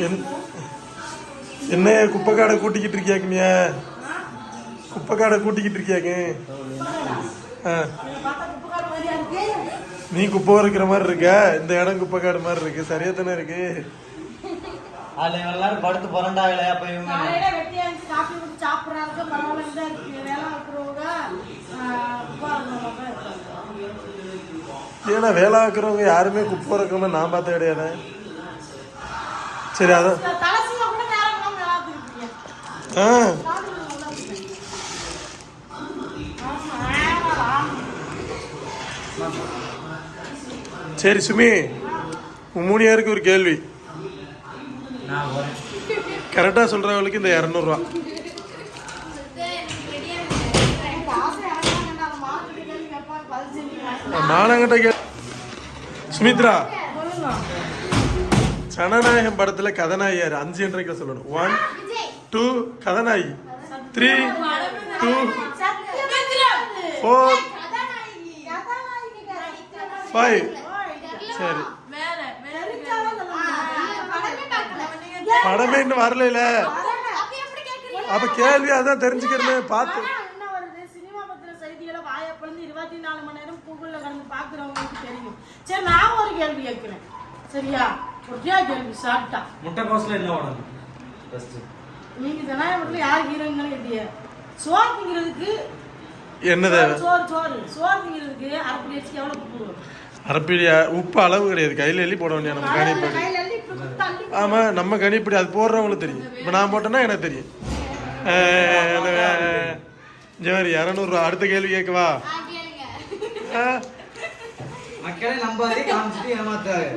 என்- என்ன குப்பை காடை கூட்டிக்கிட்டு இருக்கியாக்கு நீ குப்பை காடை கூட்டிக்கிட்டு இருக்கியாக்கு? ஆ. பார்த்தா குப்பைக்கார மாதிரியா இருக்கு நீ குப்பை இருக்கிற மாதிரி இருக்க. இந்த இடம் குப்பை காடு மாதிரி இருக்கு. சரியா தானே இருக்கு? அதுல எல்லாரும் படுத்து புரண்டாகல அப்ப இவங்க. ஏன்னா வேலை ஆக்குறவங்க யாருமே குப்பை இருக்கிற மாதிரி நான் பார்த்த கிடையாது. சரி அதான். ஆ. சரி சுமி உன் மூணு பேருக்கு ஒரு கேள்வி. கரெக்டாக சொல்கிறவங்களுக்கு இந்த இரநூறுவா. மானங்கிட்ட கே சுமித்ரா. சனநாயகம் படத்தில் கதாநாயகி யார்? அஞ்சு என்றைக்கு சொல்லணும். ஒன் டூ கதாநாயகி. த்ரீ டூ ஃபோர் ஃபைவ் சரி. படமே இன்னும் வரல அப்ப கேள்வி அதான் தெரிஞ்சுக்கிறேன்னு பார்த்து. இருபத்தி நாலு மணி நேரம் கூகுள்ல கடந்து பாக்குறவங்களுக்கு தெரியும் சரி நான் ஒரு கேள்வி கேட்கிறேன். சரியா? ஒட்டியா கேள்வி ஷார்ட்டா முட்டை கோஸ்ல என்ன உடம்பு? ஃபர்ஸ்ட் நீங்க ஜனநாயகத்துல யார் ஹீரோயின்களும் இல்லையா சோறு திங்கிறதுக்கு என்ன தேவை? சோறு சோறு. சோறு திங்கிறதுக்கு அரைப்படி அடிச்சு எவ்வளவு உப்பு? வரும்? அரப்பிடியா உப்பு அளவு கிடையாது. கையில எள்ளி போட வேண்டிய நம்ம கணிப்படி கையில அள்ளி இப்படி குத்து அள்ளி ஆமா நம்ம கணிப்படி அது போடுறவங்களுக்கு தெரியும். இப்போ நான் போட்டேன்னா எனக்கு தெரியும். ஜவாரி இரநூறுவா அடுத்த கேள்வி கேட்கவா மக்களே நம்பாதே காமிச்சிட்டு ஏமாத்தாரு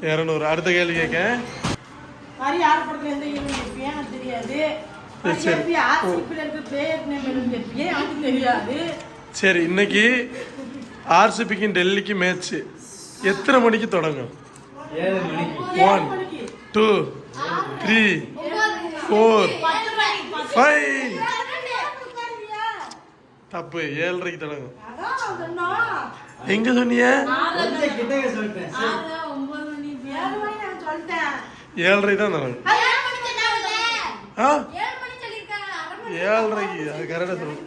இரநூறு. அடுத்த கேள்வி கேட்க. மாதிரி யார் படத்துல எந்த ஹீரோயின் இருப்பியா எனக்கு தெரியாது. சரி, இருக்க பிளேயர் நேம் எனக்கு தெரியாது. சரி இன்னைக்கு ஆர்சிபிக்கும் டெல்லிக்கு மேட்ச் எத்தனை மணிக்கு தொடங்கும். மணிக்கு. Two three four five? தப்பு. ஏழரைக்கு தொடங்கும். எங்க சொன்னீங்க ஏழரை தான் தொடங்கும் ஆ? ஏழரைக்கு அது கரெக்டாக சொல்லணும்.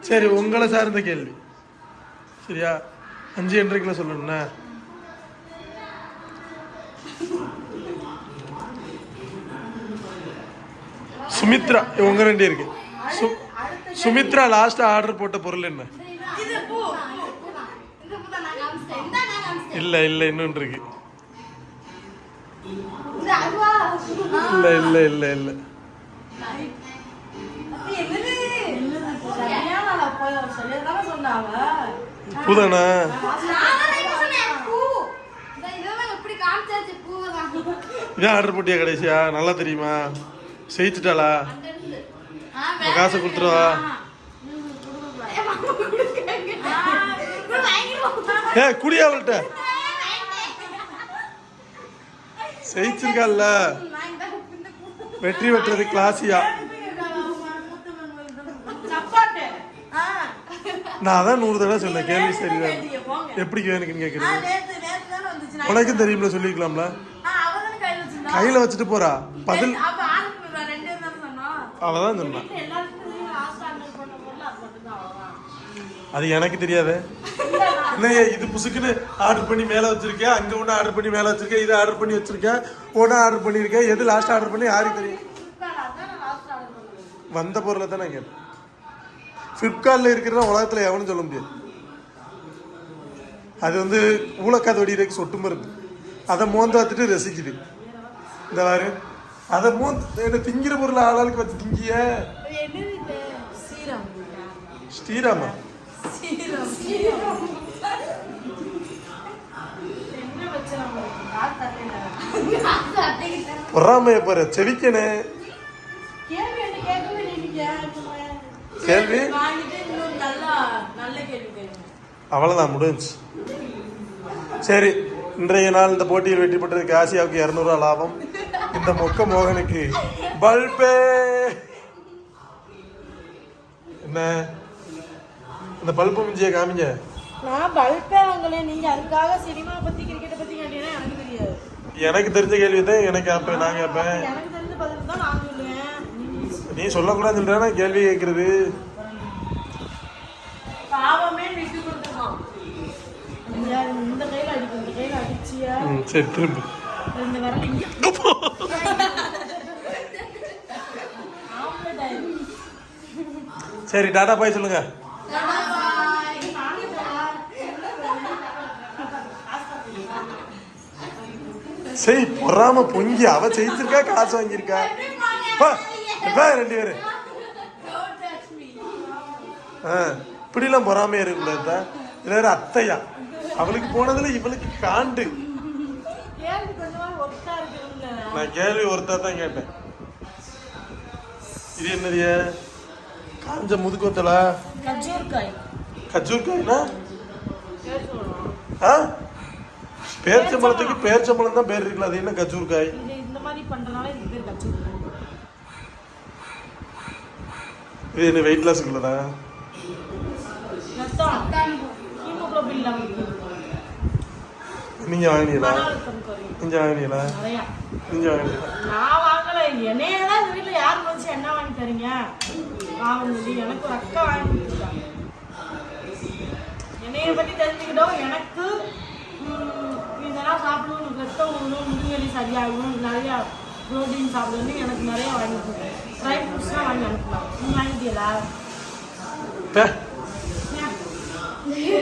சரி உங்களை சார்ந்த கேள்வி. சரியா? அஞ்சு என்றைக்குள்ள சொல்லணும்ண்ணா சுமித்ரா உங்க ரெண்டு இருக்கு. சுமித்ரா லாஸ்ட் ஆர்டர் போட்ட பொருள் என்ன. இல்ல இல்ல இன்னொன்று இருக்கு. இது அல்வா. இல்ல இல்ல இல்ல இல்ல. பூதானா இதான் ஆர்டர் போட்டியா கடைசியா நல்லா தெரியுமா செய்துட்டாளா காசை கொடுத்துருவா ஏ குடியா அவள்கிட்ட செய்ச்சிருக்கால வெற்றி சப்பாட்டு. ஆ. நான் அதான் நூறு தடவை சொன்னேன் கேள்வி போங்க. எப்படி வேணுக்குன்னு ஆ, கேட்குறது நேத்து நேத்து தானே வந்துச்சு. நான் உனக்கும் தெரியும்ல சொல்லிக்கலாம்ல கையில வச்சிருந்தா. கையில வச்சுட்டு போறா பதில். அவதான் சொன்னான் அது எனக்கு தெரியாதே இல்லையே இது புசுக்குன்னு ஆர்டர் பண்ணி மேலே வச்சிருக்கேன். அங்கே ஒன்று ஆர்டர் பண்ணி மேலே வச்சிருக்கேன். இதை ஆர்டர் பண்ணி வச்சிருக்கேன். ஒன்று ஆர்டர் பண்ணியிருக்கேன். எது லாஸ்ட் ஆர்டர் பண்ணி? யாருக்கு தெரியும். வந்த பொருளை தான் கேட்டேன். ஃப்ளிப்கார்ட்டில் இருக்கிற உலகத்தில் எவனும் சொல்ல முடியாது. அது வந்து ஊழக்காத வெடிக்கிறதுக்கு சொட்டு மருந்து. அதை மோந்து பார்த்துட்டு ரசிக்குது. இந்த பாரு. அதை மோந்து என்ன திங்கிற பொருள் ஆளாளுக்கு வச்சு திங்கிய. ஸ்ரீராமா? பொறாமைய போற செவிக்கனே. கேள்வி அவ்வளோதான் முடிஞ்சு சரி இன்றைய நாள் இந்த போட்டியில் வெற்றி பெற்றதுக்கு ஆசியாவுக்கு இரநூறுவா லாபம். இந்த மொக்க மோகனுக்கு பல்பே. என்ன? இந்த பல்பு மிஞ்சிய காமிங்க. நான் பல்பே வாங்கல நீங்க அதுக்காக சினிமா பத்தி கிரிக்கெட் பத்தி கேட்டீங்கன்னா எனக்கு தெரியாது. எனக்கு தெரிஞ்ச கேள்வி தான் எனக்கு கேட்பேன் நான் கேட்பேன். எனக்கு தெரிஞ்ச பதில் தான் நான் சொல்லுவேன். நீ சொல்லக்கூடாதுன்னு சொல்றேன்னா கேள்வி கேட்கறது. பாவமே விட்டு கொடுத்துருக்கோம் ஐயா, இந்த கையில அடிக்கும் இந்த கையில அடிச்சியா? ம் சரி திரும்பி. ரெண்டு சரி டாடா பாய் சொல்லுங்க. சரி பொறாம பொங்கி அவ ஜெயிச்சிருக்கா காசு வாங்கியிருக்கா? ரெண்டு பேரு. இப்படிலாம் பொறாமையா இருக்கக்கூடாது இதுல வேற அத்தையா. அவளுக்கு போனதுல இவளுக்கு காண்டு. நான் கேள்வி ஒருத்தா தான் கேட்டேன். இது என்னது? காஞ்ச முதுக்கொத்தலா? கஜூர்காய் கஜூர் காய்னா? பேர் சொல்லணும் ஆ? பேர்ச்சம்பழத்துக்கு பேர்ச்சம்பழம் தான் பேர் இருக்குல்ல அது என்ன கஜூர் காய் இது இந்த மாதிரி பண்றதுனால இது பேர் இது என்ன வெயிட் லாஸ்க்கு உள்ளதா? ரத்தம். ஹீமோகுளோபின் இல்லாம. நீங்க வாங்கினீங்களா? நீங்க வாங்கினீங்களா? நிறையா. நீங்க வாங்கினீங்களா? நான் வாங்கல. என்னைய தான் இந்த வீட்டுல யார் என்ன வாங்கி தரீங்க? வாங்க சொல்லி எனக்கு ஒரு அக்கா வாங்கி கொடுத்துருக்காங்க என்னைய பத்தி தெரிஞ்சுக்கிட்டோம். எனக்கு ரத்தம் ஊறணும் முதுவலி சரியாகணும் நிறையா ப்ரோட்டீன் சாப்பிடணும் எனக்கு நிறைய வாங்கி கொடுத்துருக்கேன் ட்ரை ஃப்ரூட்ஸ்லாம் வாங்கி அனுப்பலாம் நீ வாங்கிட்டீங்களா பே ஏன்?